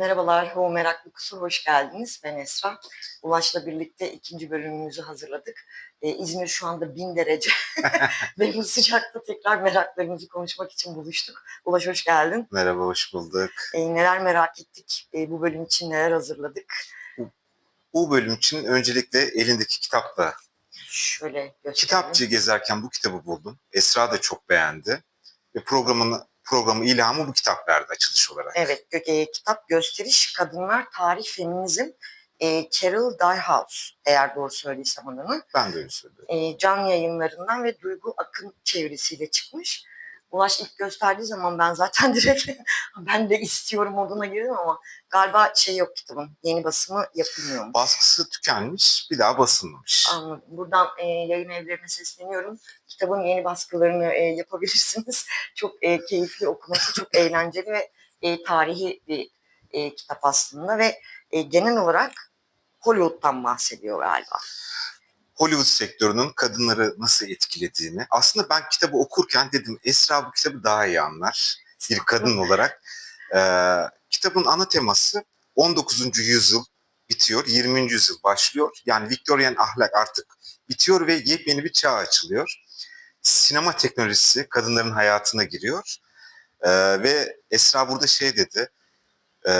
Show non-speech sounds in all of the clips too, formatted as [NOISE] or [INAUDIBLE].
Merhabalar, Ho Meraklı Kusur, hoş geldiniz. Ben Esra. Ulaş'la birlikte ikinci bölümümüzü hazırladık. Ee, İzmir şu anda bin derece [LAUGHS] ve bu sıcakta tekrar meraklarımızı konuşmak için buluştuk. Ulaş hoş geldin. Merhaba, hoş bulduk. Ee, neler merak ettik, ee, bu bölüm için neler hazırladık? Bu bölüm için öncelikle elindeki kitapla, Şöyle gösterelim. kitapçı gezerken bu kitabı buldum. Esra da çok beğendi. Ve programın programı ilhamı bu kitap verdi açılış olarak. Evet, e, kitap gösteriş Kadınlar Tarih Feminizm e, Carol Diehouse eğer doğru söylediysem adını. Ben de öyle söylüyorum. e, can yayınlarından ve Duygu Akın çevirisiyle çıkmış. Ulaş ilk gösterdiği zaman ben zaten [LAUGHS] direkt ben de istiyorum moduna girdim ama galiba şey yok kitabın. Yeni basımı yapılmıyor. Baskısı tükenmiş, bir daha basılmamış. Anladım. Buradan e, yayın evlerine sesleniyorum. Kitabın yeni baskılarını e, yapabilirsiniz. [LAUGHS] Çok e, keyifli okuması, çok eğlenceli ve e, tarihi bir e, kitap aslında ve e, genel olarak Hollywood'dan bahsediyor galiba. Hollywood sektörünün kadınları nasıl etkilediğini. Aslında ben kitabı okurken dedim Esra bu kitabı daha iyi anlar bir kadın olarak. Ee, kitabın ana teması 19. yüzyıl bitiyor, 20. yüzyıl başlıyor. Yani Victorian ahlak artık bitiyor ve yepyeni bir çağ açılıyor. Sinema teknolojisi kadınların hayatına giriyor. Ee, ve Esra burada şey dedi, e,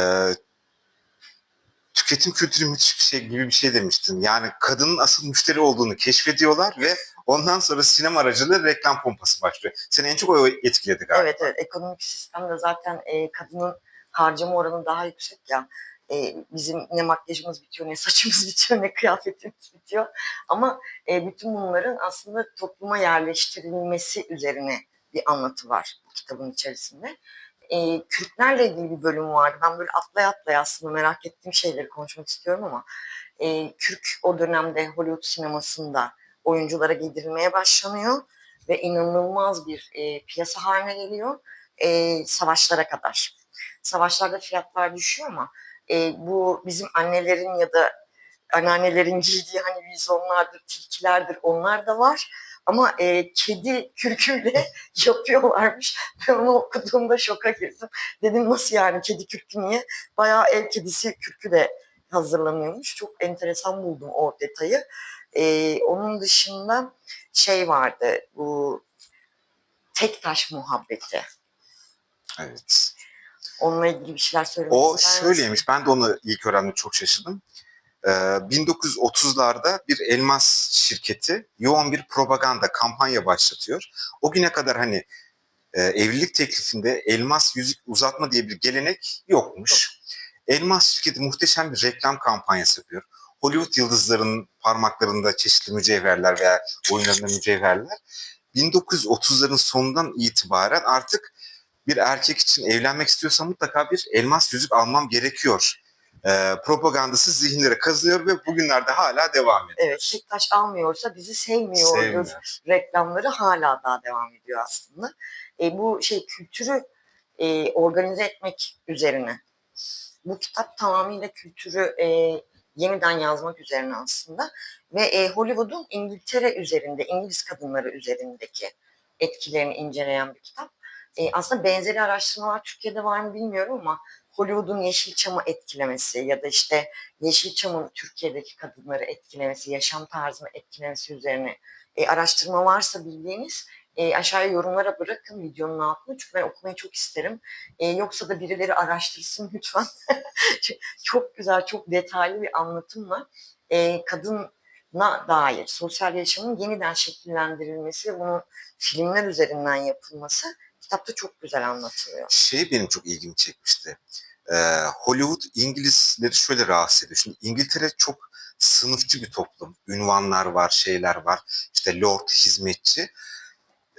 tüketim kültürü müthiş bir şey gibi bir şey demiştin. Yani kadının asıl müşteri olduğunu keşfediyorlar ve ondan sonra sinema aracılığıyla reklam pompası başlıyor. Seni en çok o etkiledi galiba. Evet evet ekonomik sistemde zaten e, kadının harcama oranı daha yüksek ya. E, bizim ne makyajımız bitiyor, ne saçımız [LAUGHS] bitiyor, ne kıyafetimiz bitiyor. Ama e, bütün bunların aslında topluma yerleştirilmesi üzerine bir anlatı var bu kitabın içerisinde. E, Kürtlerle ilgili bir bölüm vardı. Ben böyle atlaya atlaya aslında merak ettiğim şeyleri konuşmak istiyorum ama e, Kürk o dönemde Hollywood sinemasında oyunculara giydirilmeye başlanıyor ve inanılmaz bir e, piyasa haline geliyor e, savaşlara kadar. Savaşlarda fiyatlar düşüyor ama e, bu bizim annelerin ya da anneannelerin giydiği hani vizonlardır, tilkilerdir onlar da var. Ama e, kedi kürküyle [LAUGHS] yapıyorlarmış. Ben onu okuduğumda şoka girdim. Dedim nasıl yani kedi kürkü niye? Bayağı ev kedisi kürkü de hazırlanıyormuş. Çok enteresan buldum o detayı. E, onun dışında şey vardı bu tek taş muhabbeti. Evet. Onunla ilgili bir şeyler söylemek O ister misin? şöyleymiş, ben de onu ilk öğrendim çok şaşırdım. Ee, 1930'larda bir elmas şirketi yoğun bir propaganda kampanya başlatıyor. O güne kadar hani e, evlilik teklifinde elmas yüzük uzatma diye bir gelenek yokmuş. Elmas şirketi muhteşem bir reklam kampanyası yapıyor. Hollywood yıldızlarının parmaklarında çeşitli mücevherler veya boyunlarında mücevherler. 1930'ların sonundan itibaren artık bir erkek için evlenmek istiyorsa mutlaka bir elmas yüzük almam gerekiyor. Ee, propagandası zihinlere kazınıyor ve bugünlerde hala devam ediyor. Evet, tek taş almıyorsa bizi sevmiyordur. Sevmiyor. Reklamları hala daha devam ediyor aslında. E, bu şey kültürü e, organize etmek üzerine. Bu kitap tamamıyla kültürü e, yeniden yazmak üzerine aslında. Ve e, Hollywood'un İngiltere üzerinde, İngiliz kadınları üzerindeki etkilerini inceleyen bir kitap. E, aslında benzeri araştırmalar Türkiye'de var mı bilmiyorum ama Hollywood'un Yeşilçam'ı etkilemesi ya da işte Yeşilçam'ın Türkiye'deki kadınları etkilemesi, yaşam tarzını etkilemesi üzerine e, araştırma varsa bildiğiniz e, aşağıya yorumlara bırakın videonun altına çünkü ben okumayı çok isterim. E, yoksa da birileri araştırsın [LAUGHS] lütfen. çok güzel, çok detaylı bir anlatımla e, kadına dair sosyal yaşamın yeniden şekillendirilmesi ve bunun filmler üzerinden yapılması kitapta çok güzel anlatılıyor. Şey benim çok ilgimi çekmişti. Ee, Hollywood İngilizleri şöyle rahatsız ediyor. Şimdi İngiltere çok sınıfçı bir toplum. Ünvanlar var, şeyler var. İşte lord, hizmetçi.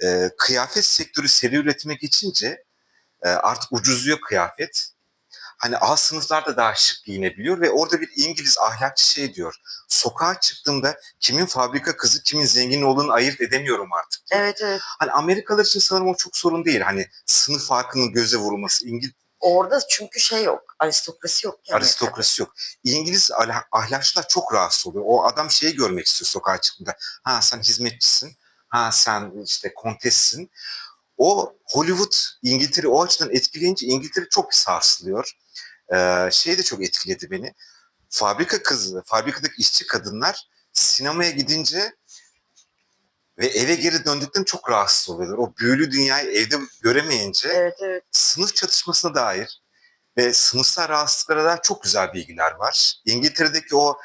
Ee, kıyafet sektörü seri üretime geçince e, artık ucuzluyor kıyafet. Hani alt sınıflar da daha şık giyinebiliyor ve orada bir İngiliz ahlakçı şey diyor. Sokağa çıktığımda kimin fabrika kızı, kimin zengin olduğunu ayırt edemiyorum artık. diyor. Evet evet. Hani Amerikalılar için sanırım o çok sorun değil. Hani sınıf farkının göze vurulması. İngil Orada çünkü şey yok, aristokrasi yok. Yani. aristokrasi yok. İngiliz ahlakçılar çok rahatsız oluyor. O adam şeyi görmek istiyor sokağa çıktığında. Ha sen hizmetçisin. Ha sen işte kontessin. O Hollywood İngiltere o açıdan etkileyince İngiltere çok sarsılıyor. Ee, şey de çok etkiledi beni. Fabrika kızı, fabrikadaki işçi kadınlar sinemaya gidince ve eve geri döndüklerinde çok rahatsız oluyorlar. O büyülü dünyayı evde göremeyince Evet evet. sınıf çatışmasına dair ve sınıfsal rahatsızlıklara dair çok güzel bilgiler var. İngiltere'deki o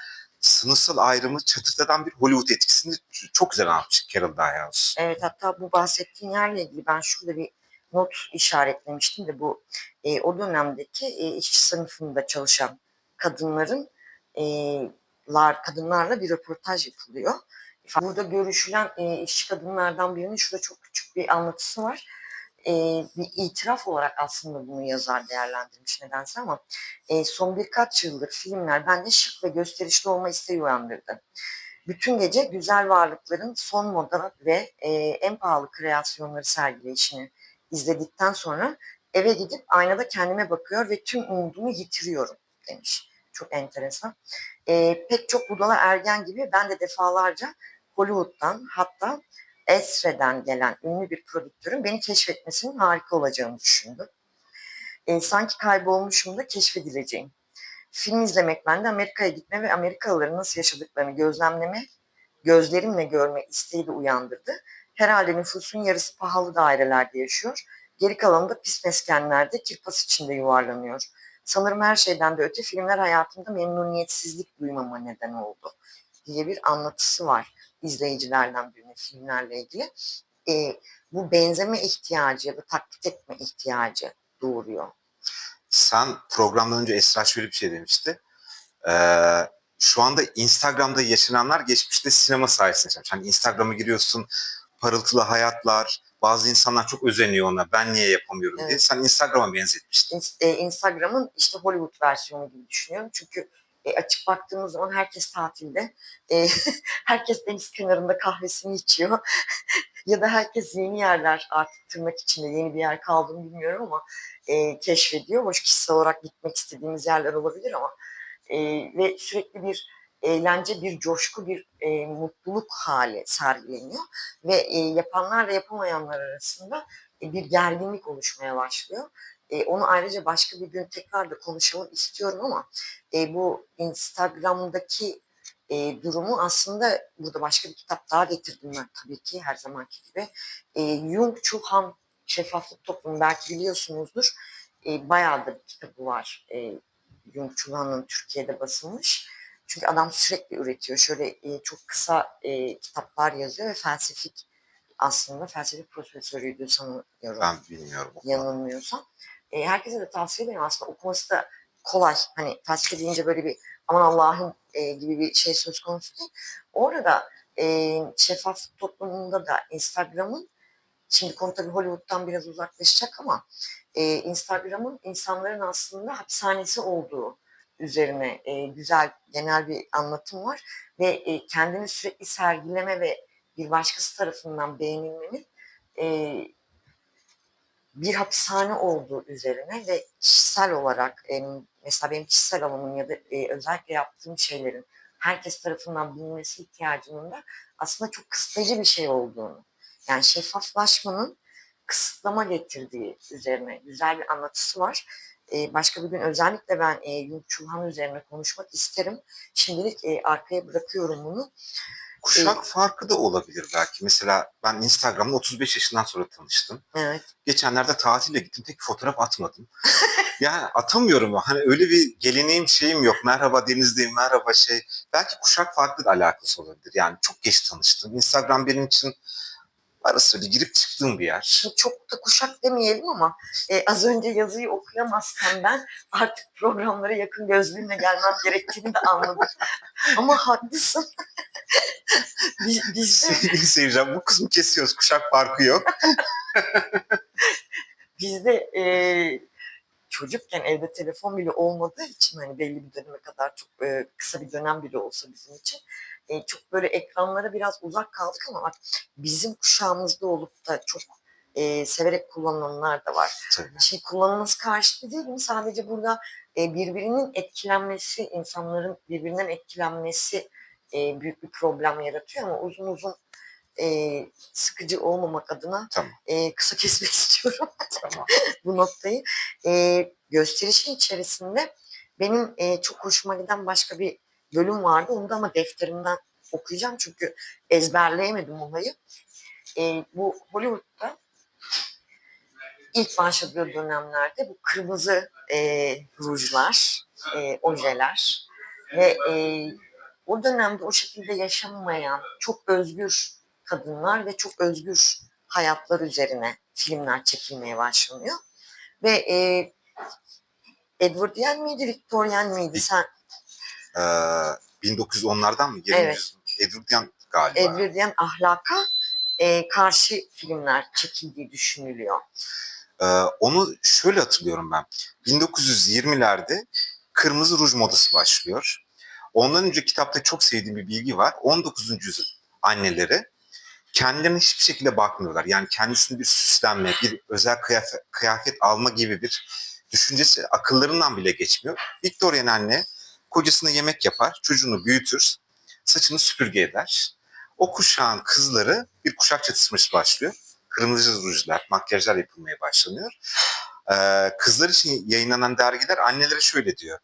sınıfsal ayrımı çatırtadan bir Hollywood etkisini çok güzel anlatmış Carol Dayhouse. Evet hatta bu bahsettiğin yerle ilgili ben şurada bir not işaretlemiştim de bu e, o dönemdeki e, işçi sınıfında çalışan kadınların e, lar, kadınlarla bir röportaj yapılıyor. Burada görüşülen e, işçi kadınlardan birinin şurada çok küçük bir anlatısı var. E, bir itiraf olarak aslında bunu yazar değerlendirmiş nedense ama e, son birkaç yıldır filmler bende şık ve gösterişli olma isteği uyandırdı. Bütün gece güzel varlıkların son moda ve e, en pahalı kreasyonları sergileyişini izledikten sonra eve gidip aynada kendime bakıyor ve tüm umudumu yitiriyorum demiş. Çok enteresan. E, pek çok budala ergen gibi ben de defalarca Hollywood'dan hatta Esre'den gelen ünlü bir prodüktörün beni keşfetmesinin harika olacağını düşündüm. E, sanki kaybolmuşum da keşfedileceğim. Film izlemek bende Amerika'ya gitme ve Amerikalıların nasıl yaşadıklarını gözlemleme, gözlerimle görme isteği de uyandırdı. Herhalde nüfusun yarısı pahalı dairelerde yaşıyor. Geri kalanı da pis meskenlerde kirpas içinde yuvarlanıyor. Sanırım her şeyden de öte filmler hayatımda memnuniyetsizlik duymama neden oldu diye bir anlatısı var izleyicilerden birine filmlerle ilgili. Ee, bu benzeme ihtiyacı ya da taklit etme ihtiyacı doğuruyor. Sen programdan önce Esra şöyle bir şey demişti. Ee, şu anda Instagram'da yaşananlar geçmişte sinema sayesinde yaşamış. Hani Instagram'a giriyorsun, parıltılı hayatlar, bazı insanlar çok özeniyor ona. Ben niye yapamıyorum diye. Evet. Sen Instagram'a benzetmiştin. E, Instagram'ın işte Hollywood versiyonu gibi düşünüyorum. Çünkü e, açık baktığımız zaman herkes tatilde. E, [LAUGHS] herkes deniz kenarında kahvesini içiyor. [LAUGHS] ya da herkes yeni yerler artık tırnak içinde yeni bir yer kaldığını bilmiyorum ama e, keşfediyor. Hoş kişisel olarak gitmek istediğimiz yerler olabilir ama e, ve sürekli bir eğlence, bir coşku, bir e, mutluluk hali sergileniyor ve e, yapanlarla yapamayanlar arasında e, bir gerginlik oluşmaya başlıyor. E, onu ayrıca başka bir gün tekrar da konuşalım istiyorum ama e, bu Instagram'daki e, durumu aslında burada başka bir kitap daha getirdim ben tabii ki her zamanki gibi. E, Jung Han Şeffaflık Toplumu belki biliyorsunuzdur. E, bayağı da bir kitabı var. E, Jung Han'ın Türkiye'de basılmış. Çünkü adam sürekli üretiyor. Şöyle e, çok kısa e, kitaplar yazıyor ve felsefik aslında felsefe profesörüydü sanıyorum Ben bilmiyorum. yanılmıyorsam. E, herkese de tavsiye ederim aslında okuması da kolay. Hani felsefe deyince böyle bir aman Allah'ım e, gibi bir şey söz konusu değil. Orada e, şeffaflık toplumunda da Instagram'ın şimdi konu tabii Hollywood'dan biraz uzaklaşacak ama e, Instagram'ın insanların aslında hapishanesi olduğu üzerine e, güzel genel bir anlatım var ve e, kendini sürekli sergileme ve bir başkası tarafından beğenilmenin e, bir hapishane olduğu üzerine ve kişisel olarak mesela benim kişisel alanım ya da e, özellikle yaptığım şeylerin herkes tarafından bilinmesi ihtiyacının da aslında çok kısıtlayıcı bir şey olduğunu yani şeffaflaşmanın kısıtlama getirdiği üzerine güzel bir anlatısı var. E, başka bir gün özellikle ben e, Jung Chul Han üzerine konuşmak isterim. Şimdilik e, arkaya bırakıyorum bunu. Kuşak farkı da olabilir belki. Mesela ben Instagram'da 35 yaşından sonra tanıştım. Evet. Geçenlerde tatile gittim. Tek fotoğraf atmadım. [LAUGHS] yani atamıyorum. Hani öyle bir geleneğim şeyim yok. Merhaba denizdeyim, merhaba şey. Belki kuşak farklı da alakası olabilir. Yani çok geç tanıştım. Instagram benim için ara sıra girip çıktığım bir yer. Çok da kuşak demeyelim ama e, az önce yazıyı okuyamazken ben artık programlara yakın gözlüğümle gelmem gerektiğini de anladım. [LAUGHS] ama haklısın. Biz, [LAUGHS] Sevgili seyirciler bu kısmı kesiyoruz. Kuşak farkı yok. [LAUGHS] bizde e, çocukken evde telefon bile olmadığı için hani belli bir döneme kadar çok e, kısa bir dönem bile olsa bizim için e, çok böyle ekranlara biraz uzak kaldık ama bak bizim kuşağımızda olup da çok e, severek kullananlar da var. Tabii. şey kullanılması karşıtı değilim. Sadece burada e, birbirinin etkilenmesi, insanların birbirinden etkilenmesi e, büyük bir problem yaratıyor ama uzun uzun e, sıkıcı olmamak adına Tamam. e, kısa kesmek [LAUGHS] istiyorum Tamam. [LAUGHS] bu noktayı. E, gösterişin içerisinde benim e, çok hoşuma giden başka bir bölüm vardı. Onu da ama defterimden okuyacağım çünkü ezberleyemedim olayı. E, bu Hollywood'da ilk başladığı dönemlerde bu kırmızı e, rujlar, e, ojeler ve e, o dönemde o şekilde yaşanmayan çok özgür kadınlar ve çok özgür hayatlar üzerine filmler çekilmeye başlanıyor. Ve e, Edwardian miydi, Victorian miydi? Sen Ee, 1910'lardan mı? 20 Evet. Edwardian galiba. Edwardian ahlaka e, karşı filmler çekildiği düşünülüyor. Ee, onu şöyle hatırlıyorum ben. 1920'lerde kırmızı ruj modası başlıyor. Ondan önce kitapta çok sevdiğim bir bilgi var. 19. yüzyıl anneleri kendilerine hiçbir şekilde bakmıyorlar. Yani kendisini bir süslenme, bir özel kıyafet, kıyafet alma gibi bir düşüncesi akıllarından bile geçmiyor. Victorian anne kocasına yemek yapar, çocuğunu büyütür, saçını süpürge eder. O kuşağın kızları bir kuşak çatışması başlıyor. Kırmızı rujlar, makyajlar yapılmaya başlanıyor. Ee, kızlar için yayınlanan dergiler annelere şöyle diyor.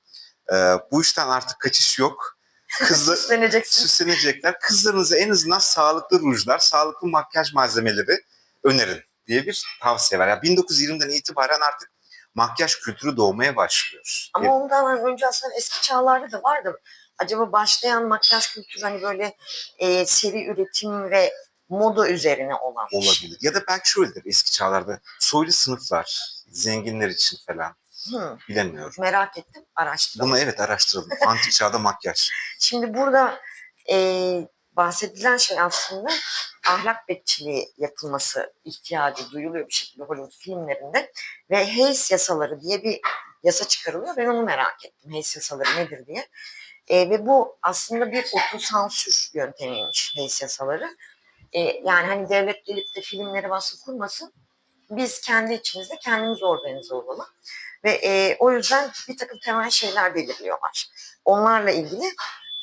Ee, bu işten artık kaçış yok. Kızlar, [LAUGHS] Süsleneceksin. süslenecekler. Kızlarınıza en azından sağlıklı rujlar, sağlıklı makyaj malzemeleri önerin diye bir tavsiye var. Yani 1920'den itibaren artık makyaj kültürü doğmaya başlıyor. Ama ondan önce aslında eski çağlarda da vardı. Acaba başlayan makyaj kültürü hani böyle e, seri üretim ve moda üzerine olan. olabilir. Ya da belki şöyledir eski çağlarda soylu sınıflar, zenginler için falan Hı, bilemiyorum. merak ettim, araştırdım. Bunu evet araştıralım. [LAUGHS] Antik çağda makyaj. Şimdi burada e, bahsedilen şey aslında ahlak bekçiliği yapılması ihtiyacı duyuluyor bir şekilde Hollywood filmlerinde. Ve Hayes yasaları diye bir yasa çıkarılıyor. Ben onu merak ettim. Hayes yasaları nedir diye. E, ve bu aslında bir otosansür yöntemiymiş Hayes yasaları. E, yani hani devlet gelip de filmleri baskı kurmasın. Biz kendi içimizde kendimiz organize olalım. Ve e, o yüzden bir takım temel şeyler belirliyorlar. Onlarla ilgili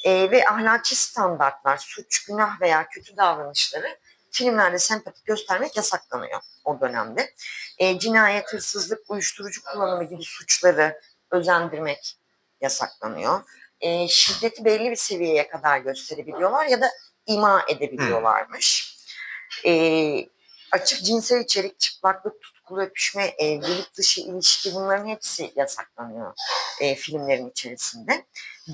e, ve ahlaki standartlar, suç, günah veya kötü davranışları filmlerde sempatik göstermek yasaklanıyor o dönemde. E, cinayet, hırsızlık, uyuşturucu kullanımı gibi suçları özendirmek yasaklanıyor. E, şiddeti belli bir seviyeye kadar gösterebiliyorlar ya da ima edebiliyorlarmış. E, açık cinsel içerik, çıplaklık, tutkulu öpüşme, evlilik dışı ilişki bunların hepsi yasaklanıyor e, filmlerin içerisinde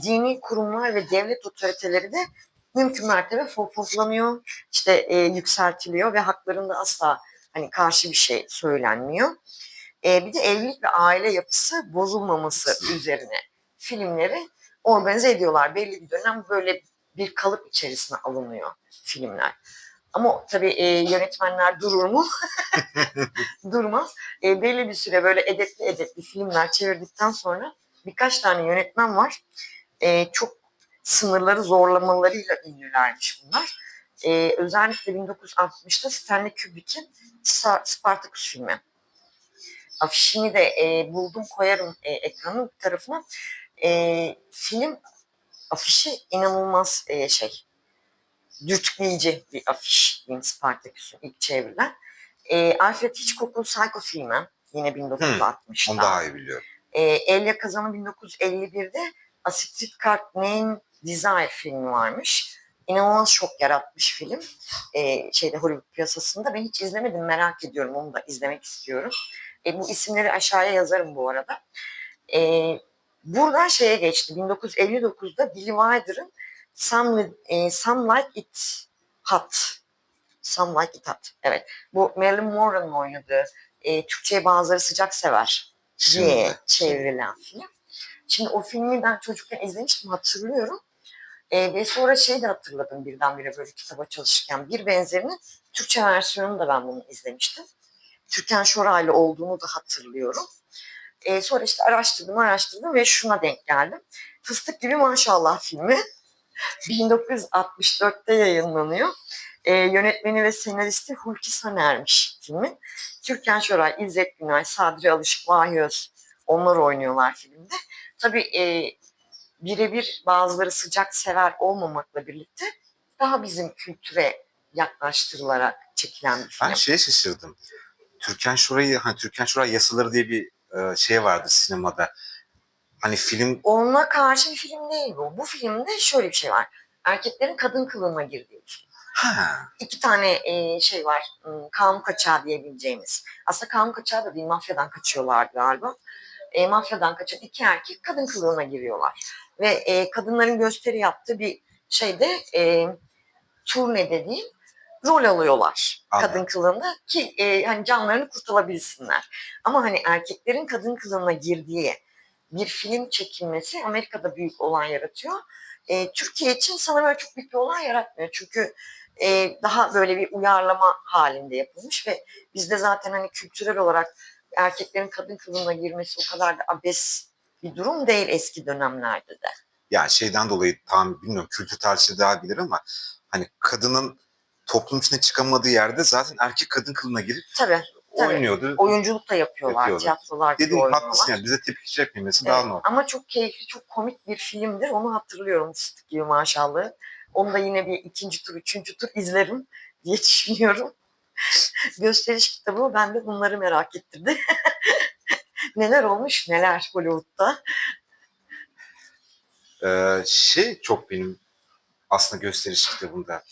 dini kurumlar ve devlet otoriteleri de mümkün mertebe fotoğraflanıyor, işte e, yükseltiliyor ve haklarında asla hani karşı bir şey söylenmiyor. E, bir de evlilik ve aile yapısı bozulmaması üzerine filmleri organize ediyorlar. Belli bir dönem böyle bir kalıp içerisine alınıyor filmler. Ama tabii e, yönetmenler durur mu? [LAUGHS] Durmaz. E, belli bir süre böyle edepli edepli filmler çevirdikten sonra birkaç tane yönetmen var e, çok sınırları zorlamalarıyla ünlülermiş bunlar. E, özellikle 1960'ta Stanley Kubrick'in Spartacus filmi. Afişini de e, buldum koyarım e, ekranın bir tarafına. E, film afişi inanılmaz e, şey dürtükleyici bir afiş diyeyim Spartacus'un ilk çevrilen. E, Alfred Hitchcock'un Psycho filmi yine 1960'ta. Onu daha iyi biliyorum. E, Elia Kazan'ın 1951'de A Streetcar Named Desire filmi varmış. İnanılmaz şok yaratmış film. E, şeyde Hollywood piyasasında. Ben hiç izlemedim merak ediyorum. Onu da izlemek istiyorum. E, bu isimleri aşağıya yazarım bu arada. E, buradan şeye geçti. 1959'da Billy Wilder'ın Some, e, Some Like It Hot. Some Like It Hot. Evet. Bu Marilyn Monroe'nun oynadığı e, Türkçe'ye bazıları sıcak sever diye çevrilen film. Şimdi o filmi ben çocukken izlemiştim hatırlıyorum. Ee, ve sonra şey de hatırladım birdenbire böyle kitaba çalışırken. Bir benzerinin Türkçe versiyonunu da ben bunu izlemiştim. Türkan Şoraylı olduğunu da hatırlıyorum. Ee, sonra işte araştırdım araştırdım ve şuna denk geldim. Fıstık gibi maşallah filmi 1964'te yayınlanıyor. Ee, yönetmeni ve senaristi Hulki Saner'miş filmin. Türkan Şoray, İzzet Günay, Sadri Alışık, Vahiy Öz onlar oynuyorlar filmde. Tabii e, birebir bazıları sıcak sever olmamakla birlikte daha bizim kültüre yaklaştırılarak çekilen bir film. Ben şeye şaşırdım. Türkan Şoray'ı, hani Türkan Şoray Yasaları diye bir e, şey vardı sinemada. Hani film Onunla karşı bir film değil bu. Bu filmde şöyle bir şey var. Erkeklerin kadın kılığına girdiği bir film. ha İki tane e, şey var. Hmm, Kanun kaçağı diyebileceğimiz. Aslında kanun kaçağı da değil, mafyadan kaçıyorlar galiba. E, mafyadan kaçan iki erkek kadın kılığına giriyorlar. Ve e, kadınların gösteri yaptığı bir şeyde e, turne dediğim rol alıyorlar Anladım. kadın kılığında ki e, hani canlarını kurtulabilsinler. Ama hani erkeklerin kadın kılığına girdiği bir film çekilmesi Amerika'da büyük olay yaratıyor. E, Türkiye için sanırım çok büyük bir olay yaratmıyor. Çünkü e, daha böyle bir uyarlama halinde yapılmış ve bizde zaten hani kültürel olarak erkeklerin kadın kılığına girmesi o kadar da abes bir durum değil eski dönemlerde de. ya şeyden dolayı tam bilmiyorum kültür tarihçisi daha bilir ama hani kadının toplum içine çıkamadığı yerde zaten erkek kadın kılına girip Tabii Tabii. oynuyordu. oyunculuk da yapıyorlar, Yapıyorlar. tiyatrolar gibi Dediğin oynuyorlar. haklısın yani bize tepki çekmemesi daha Evet, normal. Ama çok keyifli, çok komik bir filmdir. Onu hatırlıyorum fıstık gibi maşallah. Onu da yine bir ikinci tur, üçüncü tur izlerim diye [LAUGHS] düşünüyorum. Gösteriş kitabı ben de bunları merak ettirdi. [LAUGHS] neler olmuş neler Hollywood'da. Ee, şey çok benim aslında gösteriş kitabında.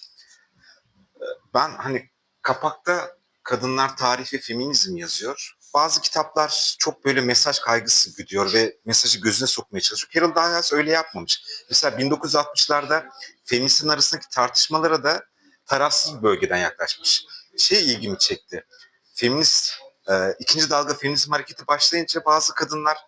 Ee, Ben hani kapakta kadınlar tarih ve feminizm yazıyor. Bazı kitaplar çok böyle mesaj kaygısı güdüyor ve mesajı gözüne sokmaya çalışıyor. Carol Dawes öyle yapmamış. Mesela 1960'larda feministlerin arasındaki tartışmalara da tarafsız bir bölgeden yaklaşmış. Şey ilgimi çekti. Feminist, e, ikinci dalga feminizm hareketi başlayınca bazı kadınlar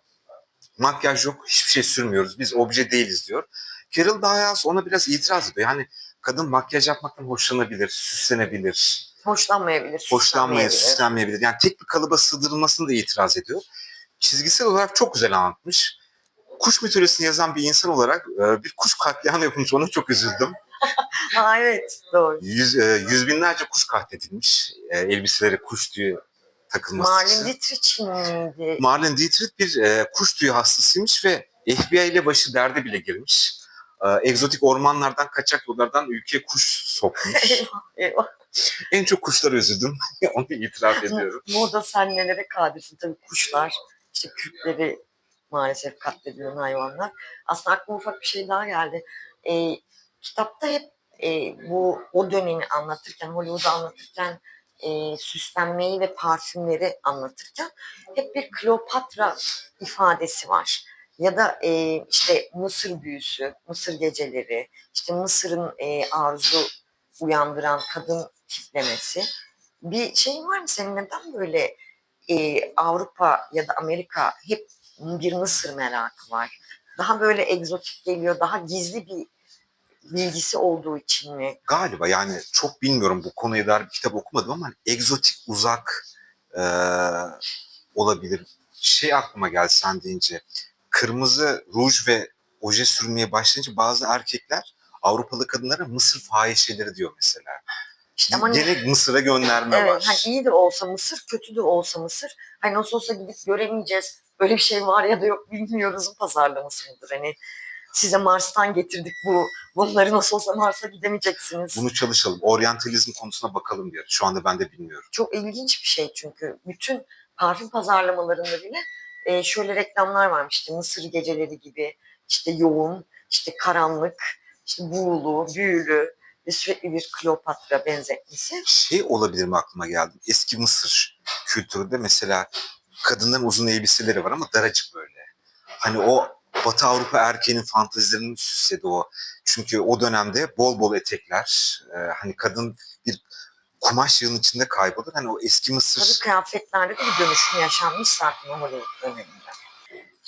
makyaj yok, hiçbir şey sürmüyoruz, biz obje değiliz diyor. Carol Dawes ona biraz itiraz ediyor. Yani kadın makyaj yapmaktan hoşlanabilir, süslenebilir, Hoşlanmayabilir. hoşlanmaya, süslenmeyebilir. Yani tek bir kalıba sığdırılmasını da itiraz ediyor. Çizgisel olarak çok güzel anlatmış. Kuş mitolojisini yazan bir insan olarak e, bir kuş katliamı yapılmış. Ona çok üzüldüm. [LAUGHS] Ha evet doğru. Yüz, e, yüz binlerce kuş katledilmiş. E, elbiseleri kuş tüyü takılması için. Marlene Dietrich miydi? Marlene Dietrich bir e, kuş tüyü hastasıymış ve FBI ile başı derde bile girmiş. E, egzotik ormanlardan, kaçak yollardan ülkeye kuş sokmuş. [LAUGHS] Eyvah, eyvah. En çok kuşlara üzüldüm. [LAUGHS] Onu itiraf ediyorum. Moda sen nelere kadirsin tabii kuşlar. işte kürkleri maalesef katledilen hayvanlar. Aslında aklıma ufak bir şey daha geldi. Ee, kitapta hep e, bu o dönemi anlatırken, Hollywood'u anlatırken e, süslenmeyi ve parfümleri anlatırken hep bir Kleopatra ifadesi var. Ya da e, işte Mısır büyüsü, Mısır geceleri, işte Mısır'ın e, arzu uyandıran kadın tiplemesi. Bir şey var mı senin neden böyle e, Avrupa ya da Amerika hep bir Mısır merakı var? Daha böyle egzotik geliyor, daha gizli bir bilgisi olduğu için mi? Galiba yani çok bilmiyorum bu konuya dair bir kitap okumadım ama egzotik uzak e, olabilir. Şey aklıma geldi sen deyince. Kırmızı ruj ve oje sürmeye başlayınca bazı erkekler Avrupalı kadınlara Mısır fahişeleri diyor mesela. İşte ama Gene Mısır'a gönderme evet, var. hani iyi de olsa Mısır, kötü de olsa Mısır. Hani nasıl olsa gidip göremeyeceğiz. Böyle bir şey var ya da yok bilmiyoruzun pazarlaması mıdır? Hani size Mars'tan getirdik bu. Bunları nasıl olsa Mars'a gidemeyeceksiniz. Bunu çalışalım. Oryantalizm konusuna bakalım diyor. Şu anda ben de bilmiyorum. çok ilginç bir şey çünkü bütün parfüm pazarlamalarında bile e, şöyle reklamlar varmış işte Mısır geceleri gibi işte yoğun, işte karanlık, işte buğulu, büyülü ve sürekli bir Kleopatra benzetmesi. Şey olabilir mi aklıma geldi. Eski Mısır kültüründe mesela kadınların uzun elbiseleri var ama daracık böyle. Hani o Batı Avrupa erkeğinin fantezilerinin süsledi o. Çünkü o dönemde bol bol etekler, e, hani kadın bir kumaş yığının içinde kaybolur. Hani o eski Tabii Mısır kıyafetlerde de bir dönüşüm yaşanmış zaten Hollywood döneminde.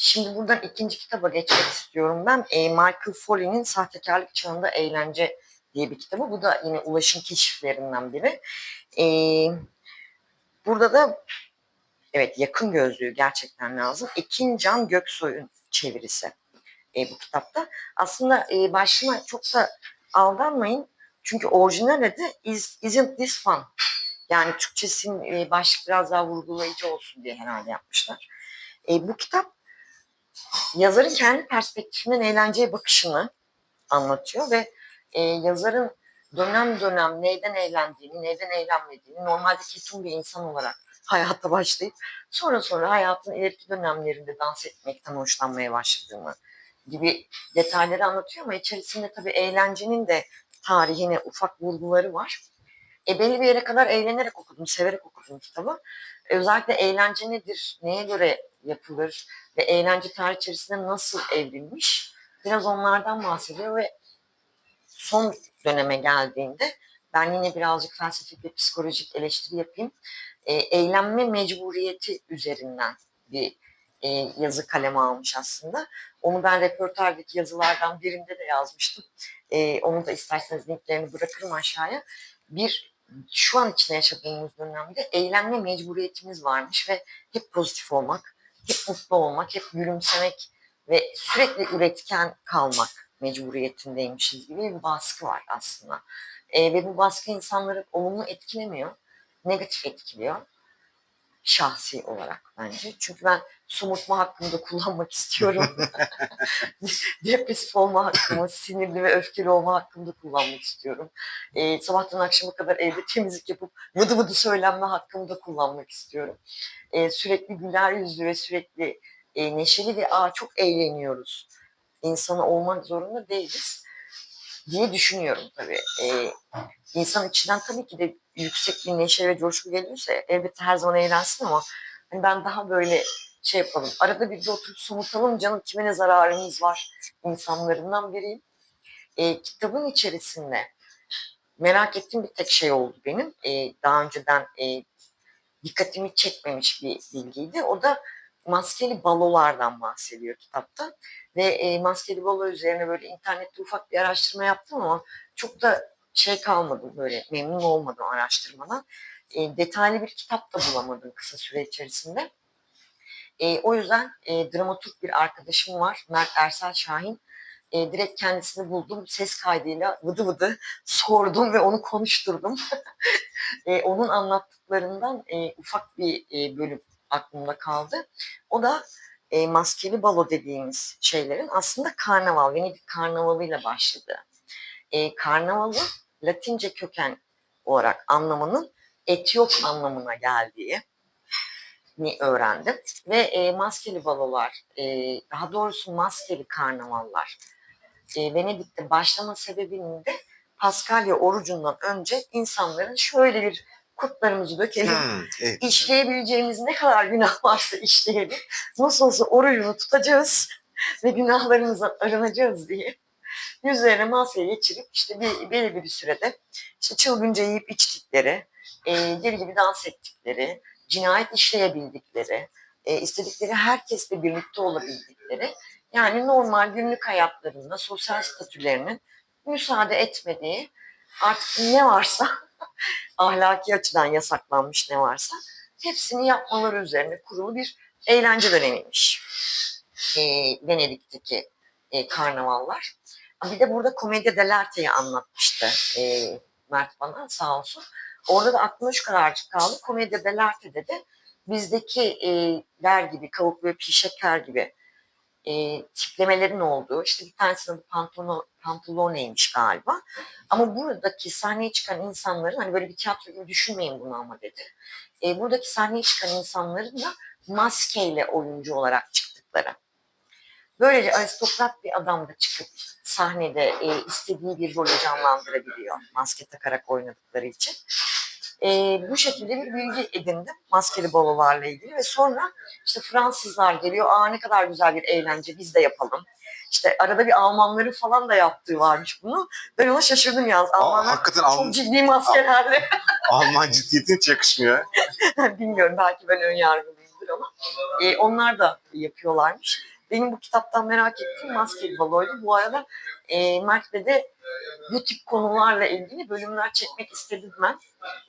Şimdi buradan ikinci kitaba geçmek istiyorum ben. E, Michael Foley'nin Sahtekarlık Çağında Eğlence diye bir kitabı. Bu da yine ulaşım keşiflerinden biri. E, burada da evet yakın gözlüğü gerçekten lazım. Ekin Can Göksoy'un çevirisi e, bu kitapta. Aslında e, başlığına çok da aldanmayın. Çünkü orijinal adı Is, Isn't This Fun? Yani Türkçesinin e, başlık biraz daha vurgulayıcı olsun diye herhalde yapmışlar. E, bu kitap yazarın kendi perspektifinden eğlenceye bakışını anlatıyor ve e, yazarın dönem dönem neyden eğlendiğini, neyden eğlenmediğini normalde ketum bir insan olarak hayata başlayıp sonra sonra hayatın ileriki dönemlerinde dans etmekten hoşlanmaya başladığımı gibi detayları anlatıyor ama içerisinde tabii eğlencenin de tarihine ufak vurguları var. E belli bir yere kadar eğlenerek okudum, severek okudum kitabı. E, Özellikle eğlence nedir, neye göre yapılır ve eğlence tarih içerisinde nasıl evrilmiş biraz onlardan bahsediyor ve son döneme geldiğinde ben yine birazcık felsefik ve psikolojik eleştiri yapayım. E, eğlenme mecburiyeti üzerinden bir e, yazı kaleme almış aslında. Onu ben röportajdaki yazılardan birinde de yazmıştım. E, onu da isterseniz linklerini bırakırım aşağıya. Bir şu an içinde yaşadığımız dönemde eğlenme mecburiyetimiz varmış ve hep pozitif olmak, hep mutlu olmak, hep gülümsemek ve sürekli üretken kalmak mecburiyetindeymişiz gibi bir baskı var aslında. E, ve bu baskı insanları olumlu etkilemiyor, negatif etkiliyor şahsi olarak bence. Çünkü ben somurtma hakkımı da kullanmak istiyorum. [LAUGHS] Depresif olma hakkımı, sinirli ve öfkeli olma hakkımı da kullanmak istiyorum. E, sabahtan akşama kadar evde temizlik yapıp vıdı vıdı söylenme hakkımı da kullanmak istiyorum. E, sürekli güler yüzlü ve sürekli e, neşeli ve aa çok eğleniyoruz. İnsanı olmak zorunda değiliz diye düşünüyorum tabii. E, insan içinden tabii ki de yüksek bir neşe ve coşku geliyorsa elbette her zaman eğlensin ama hani ben daha böyle şey yapalım. Arada bir de oturup somutalım canım kime ne zararımız var insanlarından biriyim. E, kitabın içerisinde merak ettiğim bir tek şey oldu benim. E, daha önceden e, dikkatimi çekmemiş bir bilgiydi. O da maskeli balolardan bahsediyor kitapta. Ve e, maskeli balo üzerine böyle internette ufak bir araştırma yaptım ama çok da şey kalmadı böyle memnun olmadım araştırmadan. E, detaylı bir kitap da bulamadım kısa süre içerisinde. E, o yüzden e, dramaturg bir arkadaşım var Mert Ersel Şahin. E, direkt kendisini buldum ses kaydıyla vıdı vıdı [LAUGHS] sordum ve onu konuşturdum. [LAUGHS] e, onun anlattıklarından e, ufak bir e, bölüm aklımda kaldı. O da e, maskeli balo dediğimiz şeylerin aslında karnaval, Venedik karnavalıyla başladı. E, karnavalı Latince köken olarak anlamının Etiyop anlamına geldiği ni öğrendim. Ve e, maskeli balolar, e, daha doğrusu maskeli karnavallar e, Venedik'te başlama sebebinin de Paskalya orucundan önce insanların şöyle bir kurtlarımızı dökelim, Hmm, evet. işleyebileceğimiz ne kadar günah varsa işleyelim. Nasıl olsa orucunu tutacağız [LAUGHS] ve günahlarımızdan arınacağız diye yüzlerine masaya geçirip işte bir, belirli bir sürede işte çılgınca yiyip içtikleri, e, deli gibi dans ettikleri, cinayet işleyebildikleri, e, istedikleri herkesle birlikte olabildikleri yani normal günlük hayatlarında sosyal statülerinin müsaade etmediği artık ne varsa [LAUGHS] ahlaki açıdan yasaklanmış ne varsa hepsini yapmaları üzerine kurulu bir eğlence dönemiymiş. E, Venedik'teki e, karnavallar. Bir de burada Komedya dell'Arte'yi anlatmıştı e, Mert bana sağ olsun. Orada da aklıma şu kadarcık kaldı. Komedya dell'Arte'de de bizdeki e, der gibi, kavuk ve pil şeker gibi e, tiplemelerin olduğu, işte bir tanesinin adı Pantolo, Pantalone'ymiş galiba. Ama buradaki sahneye çıkan insanların, hani böyle bir tiyatro gibi düşünmeyin bunu ama dedi. E, buradaki sahneye çıkan insanların da maskeyle oyuncu olarak çıktıkları. Böylece aristokrat bir adam da çıkıp sahnede e, istediği bir rolü canlandırabiliyor maske takarak oynadıkları için. E, bu şekilde bir bilgi edindim maskeli balolarla ilgili ve sonra işte Fransızlar geliyor, aa ne kadar güzel bir eğlence biz de yapalım. İşte arada bir Almanların falan da yaptığı varmış bunu. Ben ona şaşırdım yalnız. Almanlar hakikaten çok Alman, ciddi maskelerle. Alman ciddiyetine hiç yakışmıyor. [LAUGHS] Bilmiyorum belki ben ön yargılıyımdır ama e, onlar da yapıyorlarmış. Benim bu kitaptan merak ettiğim maskeli baloydu. Bu arada e, Mert'le bu tip konularla ilgili bölümler çekmek istedim ben.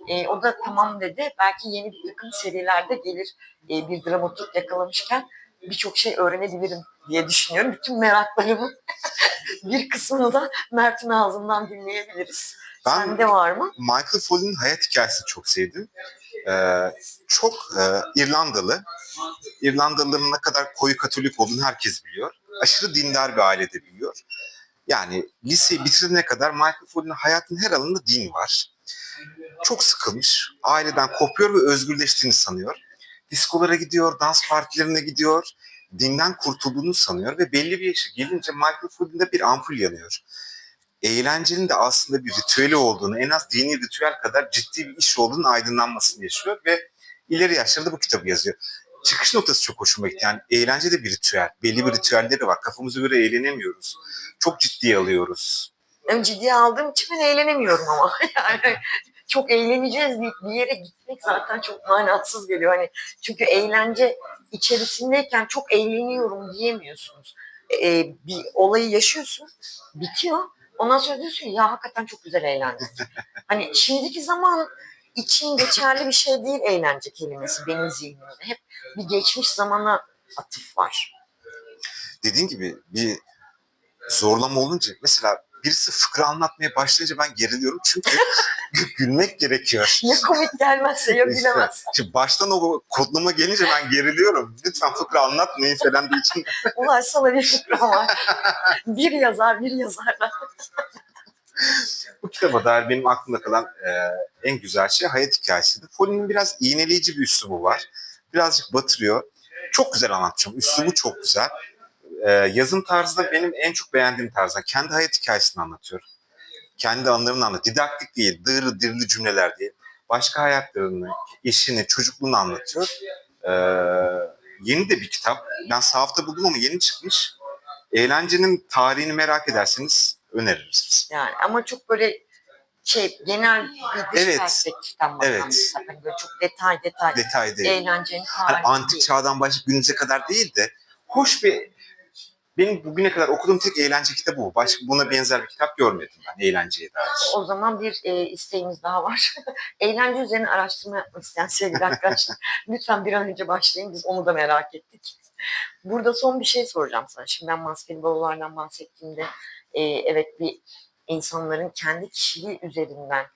E, o da tamam dedi. Belki yeni bir takım serilerde gelir e, bir dramaturg yakalamışken birçok şey öğrenebilirim diye düşünüyorum. Bütün meraklarımın [LAUGHS] bir kısmını da Mert'in ağzından dinleyebiliriz. Ben Sende var mı? Michael Foley'nin hayat hikayesini çok sevdim. Ee, çok e, İrlandalı. İrlandalıların ne kadar koyu katolik olduğunu herkes biliyor. Aşırı dindar bir ailede büyüyor. Yani liseyi bitirene kadar Michael Ford'un hayatının her alanında din var. Çok sıkılmış. Aileden kopuyor ve özgürleştiğini sanıyor. Diskolara gidiyor, dans partilerine gidiyor. Dinden kurtulduğunu sanıyor ve belli bir yaşa gelince Michael Ford'un bir ampul yanıyor. Eğlencenin de aslında bir ritüeli olduğunu, en az dini ritüel kadar ciddi bir iş olduğunu aydınlanmasını yaşıyor ve ileri yaşlarında bu kitabı yazıyor. Çıkış noktası çok hoşuma gitti. Yani eğlence de bir ritüel. Belli bir ritüelleri var. Kafamıza göre eğlenemiyoruz. Çok ciddiye alıyoruz. Ben ciddiye aldığım için ben eğlenemiyorum ama. [LAUGHS] Yani çok eğleneceğiz deyip bir yere gitmek zaten çok manasız geliyor. Hani çünkü eğlence içerisindeyken çok eğleniyorum diyemiyorsunuz. Ee, bir olayı yaşıyorsun, bitiyor. Ondan sonra diyorsun ya hakikaten çok güzel eğlendim. hani şimdiki zaman için geçerli bir şey değil eğlence kelimesi benim zihnimde. Hep bir geçmiş zamana atıf var. Dediğin gibi bir zorlama olunca mesela birisi fıkra anlatmaya başlayınca ben geriliyorum çünkü [LAUGHS] gülmek gerekiyor. Ya komik gelmezse ya İşte, bilemez. şimdi baştan o kodlama gelince ben geriliyorum. Lütfen fıkra anlatmayın falan diye için. Ulan sana bir fikrim var. bir yazar, bir yazarlar. Bu kitaba dair benim aklımda kalan e, en güzel şey hayat hikayesiydi. Foli'nin biraz iğneleyici bir üslubu var. Birazcık batırıyor. Çok güzel anlatacağım. Üslubu çok güzel. E, yazım tarzı da benim en çok beğendiğim tarzdan. Kendi hayat hikayesini anlatıyor. Kendi anılarını anlatıyor. Didaktik değil, dırı dirli cümleler değil. Başka hayatlarını, eşini, çocukluğunu anlatıyor. E, yeni de bir kitap. Ben sahafta buldum ama yeni çıkmış. Eğlencenin tarihini merak ederseniz öneririz biz. Yani ama çok böyle şey genel bir dış Evet. perspektiften bakan Evet. bir kitap. Hani böyle çok detay detay. Detay değil. Eğlencenin hani tarihi antik değil. çağdan başlayıp günümüze kadar değil de hoş bir benim bugüne kadar okuduğum tek eğlence kitabı bu. Başka buna benzer bir kitap görmedim ben eğlenceye dair. O zaman bir e, isteğimiz daha var. [LAUGHS] Eğlence üzerine araştırma yapmak isteyen sevgili arkadaşlar. [LAUGHS] lütfen bir an önce başlayın. Biz onu da merak ettik. Burada son bir şey soracağım sana. Şimdi ben maskeli balolardan bahsettiğimde e, evet bir insanların kendi kişiliği üzerinden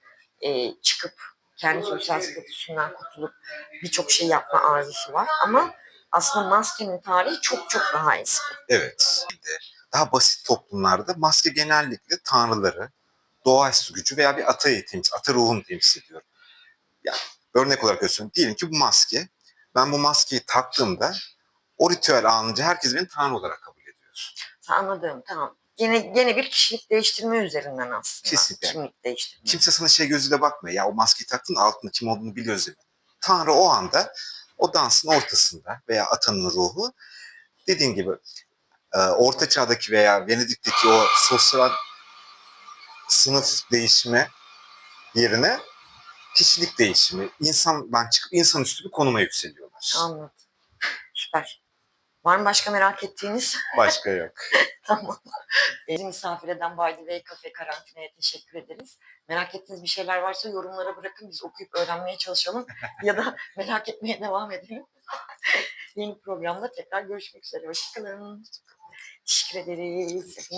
e, çıkıp kendi sosyal statüsünden kurtulup birçok şey yapma arzusu var. Ama aslında maskenin tarihi çok çok daha eski. Evet. Daha basit toplumlarda maske genellikle tanrıları, doğaüstü gücü veya bir atayı temsil, ata ruhunu temsil ediyor. Yani örnek olarak gösteriyorum. Diyelim ki bu maske. Ben bu maskeyi taktığımda o ritüel anınca herkes beni tanrı olarak kabul ediyor. Anladım tamam. Gene, gene bir kişilik değiştirme üzerinden aslında. Kesinlikle. Kimlik değiştirme. Kimse sana şey gözüyle bakmıyor. Ya o maskeyi taktın altında kim olduğunu biliyoruz mi? Tanrı o anda o dansın ortasında veya atanın ruhu dediğin gibi e, Orta Çağ'daki veya Venedik'teki o sosyal sınıf değişimi yerine kişilik değişimi, insandan çıkıp insanüstü bir konuma yükseliyorlar. Anladım. Süper. Var mı başka merak ettiğiniz? [LAUGHS] Başka yok. tamam. Bizi misafir eden By the Way Cafe Karantina'ya teşekkür ederiz. Merak ettiğiniz bir şeyler varsa yorumlara bırakın. Biz okuyup öğrenmeye çalışalım. [LAUGHS] ya da merak etmeye devam edelim. [LAUGHS] Yeni programda tekrar görüşmek üzere. Hoşçakalın. Teşekkür ederiz.